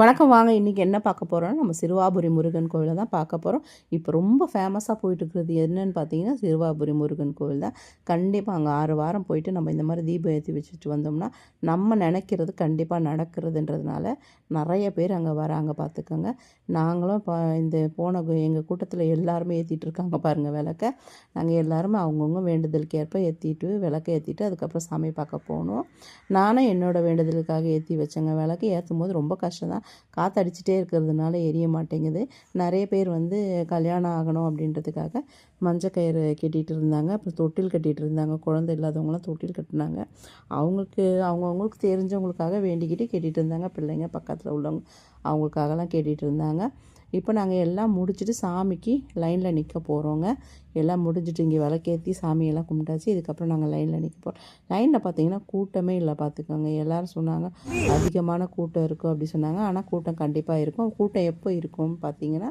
வணக்கம் வாங்க. இன்றைக்கி என்ன பார்க்க போகிறோம்னா நம்ம சிறுவாபுரி முருகன் கோவிலை தான் பார்க்க போகிறோம் இப்போ ரொம்ப ஃபேமஸாக போயிட்டு இருக்கிறது என்னன்னு பார்த்தீங்கன்னா சிறுவாபுரி முருகன் கோவில் தான். கண்டிப்பாக அங்கே ஆறு வாரம் போயிட்டு நம்ம இந்த மாதிரி தீபம் ஏற்றி வச்சுட்டு வந்தோம்னா நம்ம நினைக்கிறது கண்டிப்பாக நடக்கிறதுன்றதுனால நிறைய பேர் அங்கே வராங்க பார்த்துக்கோங்க. நாங்களும் இப்போ இந்த போன எங்கள் கூட்டத்தில் எல்லாருமே ஏற்றிட்டு இருக்காங்க பாருங்கள் விளக்க. நாங்கள் எல்லாருமே அவங்கவுங்க வேண்டுதலுக்கு ஏற்ப ஏற்றிட்டு விளக்க ஏற்றிட்டு அதுக்கப்புறம் சாமி பார்க்க போகணும். நானும் என்னோடய வேண்டுதலுக்காக ஏற்றி வச்சேங்க. விளக்கு ஏற்றும் போது ரொம்ப கஷ்டம் தான். காற்றடிச்சிட்டே இருக்கிறதுனால எரிய மாட்டேங்குது. நிறைய பேர் வந்து கல்யாணம் ஆகணும் அப்படின்றதுக்காக மஞ்சக்கயிறு கட்டிகிட்டு இருந்தாங்க. அப்புறம் தொட்டில் கட்டிகிட்டு இருந்தாங்க. குழந்தை இல்லாதவங்களாம் தொட்டில் கட்டினாங்க. அவங்களுக்கு அவங்கவுங்களுக்கு தெரிஞ்சவங்களுக்காக வேண்டிக்கிட்டு கேட்டுட்டு இருந்தாங்க. பிள்ளைங்க பக்கத்தில் உள்ளவங்க அவங்களுக்காகலாம் கேட்டிகிட்டு இருந்தாங்க. இப்போ நாங்கள் எல்லாம் முடிச்சுட்டு சாமிக்கு லைனில் நிற்க போகிறோங்க எல்லாம் முடிஞ்சுட்டு இங்கே விளக்கேற்றி சாமியெல்லாம் கும்பிட்டாச்சு. இதுக்கப்புறம் நாங்கள் லைனில் நிற்க போகிறோம் லைனில் பார்த்தீங்கன்னா கூட்டமே இல்லை. பார்த்துக்கோங்க. எல்லோரும் சொன்னாங்க அதிகமான கூட்டம் இருக்கும் அப்படி சொன்னாங்க. ஆனால் கூட்டம் கண்டிப்பாக இருக்கும். கூட்டம் எப்போ இருக்கும் பார்த்தீங்கன்னா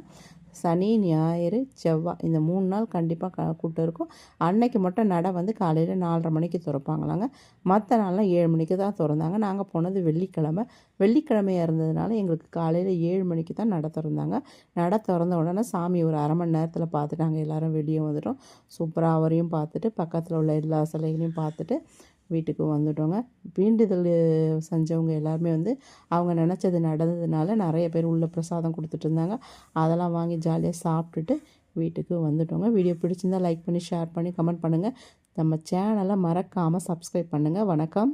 சனி ஞாயிறு செவ்வாய் இந்த மூணு நாள் கண்டிப்பாக க கூட்டம் இருக்கும். அன்னைக்கு மட்டும் நடை வந்து காலையில் நாலரை மணிக்கு திறப்பாங்களாங்க. மற்ற நாள்லாம் ஏழு மணிக்கு தான் திறந்தாங்க. நாங்கள் போனது வெள்ளிக்கிழமை. வெள்ளிக்கிழமையாக இருந்ததுனால எங்களுக்கு காலையில் ஏழு மணிக்கு தான் நடை திறந்தாங்க. நடை திறந்த உடனே சாமி ஒரு அரை மணி நேரத்தில் பார்த்துட்டு நாங்கள் எல்லோரும் வெளியே வந்துட்டோம். சூப்பராக அவரையும் பார்த்துட்டு பக்கத்தில் உள்ள எல்லா சிலைகளையும் பார்த்துட்டு வீட்டுக்கு வந்துட்டோங்க. வேண்டுதல் செஞ்சவங்க எல்லாருமே வந்து அவங்க நினச்சது நடந்ததுனால நிறைய பேர் உள்ள பிரசாதம் கொடுத்துட்டு இருந்தாங்க. அதெல்லாம் வாங்கி ஜாலியாக சாப்பிட்டுட்டு வீட்டுக்கு வந்துட்டோங்க. வீடியோ பிடிச்சிருந்தால் லைக் பண்ணி ஷேர் பண்ணி கமெண்ட் பண்ணுங்கள் நம்ம சேனலை மறக்காமல் சப்ஸ்கிரைப் பண்ணுங்கள் வணக்கம்.